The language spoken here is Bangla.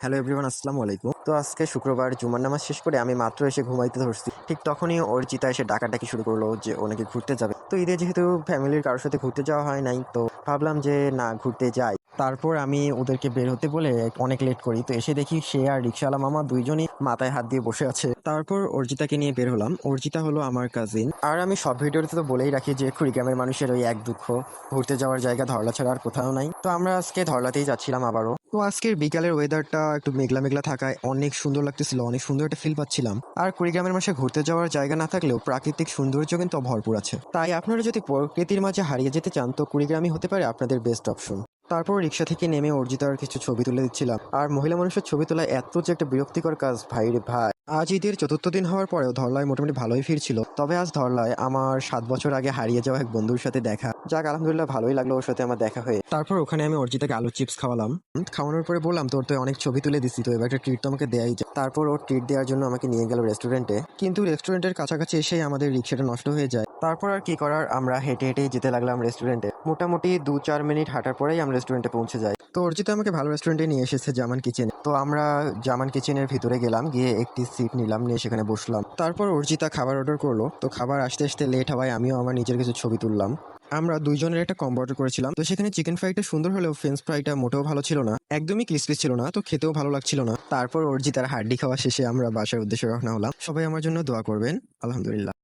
হ্যালো এভরিওয়ান আসসালামু আলাইকুম। তো আজকে শুক্রবার জুমার নামাজ শেষ করে আমি মাত্র এসে ঘুমাইতে ধরছি। ঠিক তখনই অর্চিতা এসে ডাকাডাকি শুরু করল যে ওনাকে ঘুরতে যাবে। তো ঈদে যেহেতু ফ্যামিলির কারোর সাথে ঘুরতে যাওয়া হয় নাই, তো ভাবলাম যে না, ঘুরতে যাই। তারপর আমি ওদেরকে বের হতে বলে অনেক লেট করি। তো এসে দেখি সে আর রিক্সাওয়ালা মামা দুইজনই মাথায় হাত দিয়ে বসে আছে। তারপর অর্জিতাকে নিয়ে বের হলাম। অর্জিতা হলো আমার কাজিন আর আমি সব ভিডিওতে তো বলেই রাখি যে কুড়িগ্রামের মানুষের ওই এক দুঃখ। ঘুরতে যাওয়ার জায়গা ধরলা ছাড়া আর কোথাও নাই। তো আমরা আজকে ধরলাতেই যাচ্ছিলাম আবারও। তো আজকের বিকালের ওয়েদারটা একটু মেঘলা মেঘলা থাকায় অনেক সুন্দর লাগতেছিল, অনেক সুন্দর একটা ফিল পাচ্ছিলাম। আর কুড়িগ্রামের মাসে ঘুরতে যাওয়ার জায়গা না থাকলেও প্রাকৃতিক সৌন্দর্য কিন্তু ভরপুর আছে। তাই আপনারা যদি প্রকৃতির মাঝে হারিয়ে যেতে চান, তো কুড়িগ্রামই হতে পারে আপনাদের বেস্ট অপশন তারপর রিক্সা থেকে নেমে অর্জিতার কিছু ছবি তুলে দিচ্ছিলাম। আর মহিলা মানুষের ছবি তোলা এত যে একটা বিরক্তিকর কাজ, ভাই রে ভাই। আজ ঈদের চতুর্থ দিন হওয়ার পরেও ধরলায় মোটামুটি ভালোই ফিরছিল। তবে আজ ধরলায় আমার সাত বছর আগে হারিয়ে যাওয়া এক বন্ধুর সাথে দেখা। যাক, আলহামদুলিল্লাহ ভালোই লাগল ওর সাথে আমার দেখা হয়ে। তারপর ওখানে আমি অর্জিতাকে আলু চিপস খাওয়ালাম। খাওয়ানোর পরে বললাম, তোর তো অনেক ছবি তুলে দিছি, তো এবার একটা ট্রিট তো আমাকে দেয়াই যায় তারপর ওর ট্রিট দেওয়ার জন্য আমাকে নিয়ে গেল রেস্টুরেন্টে কিন্তু রেস্টুরেন্টের কাছাকাছি এসেই আমাদের রিক্সাটা নষ্ট হয়ে যায়। তারপর আর কি করার, আমরা হেঁটে হেঁটে যেতে লাগলাম রেস্টুরেন্টে মোটামুটি দু চার মিনিট হাঁটার পরেই আমরা রেস্টুরেন্টে পৌঁছে যাই। তো অর্জিতা আমাকে ভালো রেস্টুরেন্টে নিয়ে এসেছে জামান কিচেন তো আমরা জামান কিচেনের ভিতরে গেলাম, গিয়ে একটি সিট নিলাম, নিয়ে সেখানে বসলাম। তারপর অর্জিতা খাবার অর্ডার করল। তো খাবার আসতে আসতে লেট হওয়ায় আমিও আমার নিজের কিছু ছবি তুললাম। আমরা দুইজনের একটা কম্বো অর্ডার করেছিলাম। তো সেখানে চিকেন ফ্রাইটা সুন্দর হলেও ফ্রেঞ্চ ফ্রাইটা মোটেও ভালো ছিল না। একদমই ক্রিসপি ছিল না, তো খেতেও ভালো লাগছিল না। তারপর অর্জিতার হাড্ডি খাওয়া শেষে আমরা বাসার উদ্দেশ্যে রওনা হলাম। সবাই আমার জন্য দোয়া করবেন। আলহামদুলিল্লাহ।